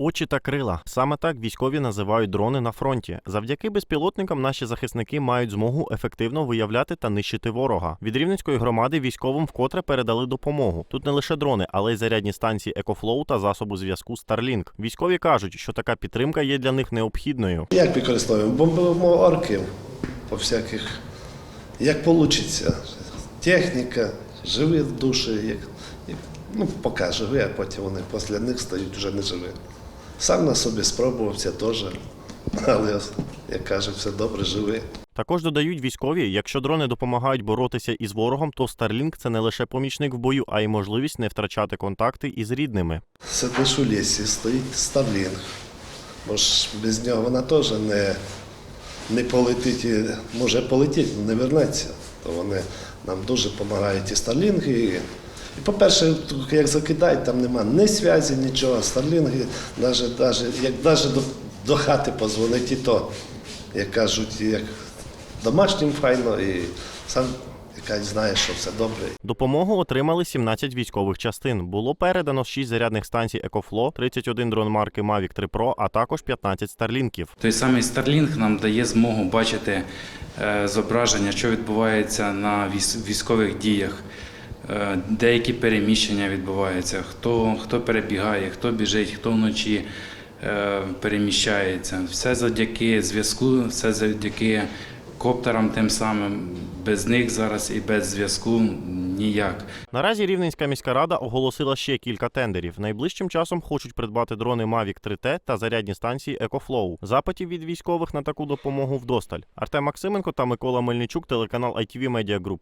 Очі та крила саме так військові називають дрони на фронті. Завдяки безпілотникам наші захисники мають змогу ефективно виявляти та нищити ворога. Від рівненської громади військовим вкотре передали допомогу. Тут не лише дрони, але й зарядні станції EcoFlow та засоби зв'язку Starlink. Військові кажуть, що така підтримка є для них необхідною. Як використовуємо? Бомбимо орків по всяких. Як вийде. Техніка, живі душі, як, ну, поки живі, а потім вони після них стають вже не. Сам на собі спробував це теж, але, як кажуть, все добре, живі. Також додають військові, якщо дрони допомагають боротися із ворогом, то Starlink – це не лише помічник в бою, а й можливість не втрачати контакти із рідними. Сидиш у лісі, стоїть Старлінг. Бо ж без нього вона теж не, не полетить, може полетіть, але не вернеться. То вони нам дуже допомагають і Старлінги. І, і по-перше, як закидають, там нема ні зв'язі, нічого. Старлінги, навіть, навіть, як навіть до, до хати позвонить, і то, як кажуть, як домашнім файно, і сам якась знає, що все добре. Допомогу отримали 17 військових частин. Було передано 6 зарядних станцій EcoFlow, 31 дрон марки Mavic 3 Pro, а також 15 старлінків. Той самий Starlink нам дає змогу бачити е, зображення, що відбувається на військ- військових діях, деякі переміщення відбуваються, хто, хто перебігає, хто біжить, хто вночі е, переміщається. Все завдяки зв'язку, все завдяки коптерам тим самим. Без них зараз і без зв'язку ніяк. Наразі Рівненська міська рада оголосила ще кілька тендерів. Найближчим часом хочуть придбати дрони Mavic 3T та зарядні станції EcoFlow. Запитів від військових на таку допомогу вдосталь. Артем Максименко та Микола Мельничук, телеканал ITV Media Group.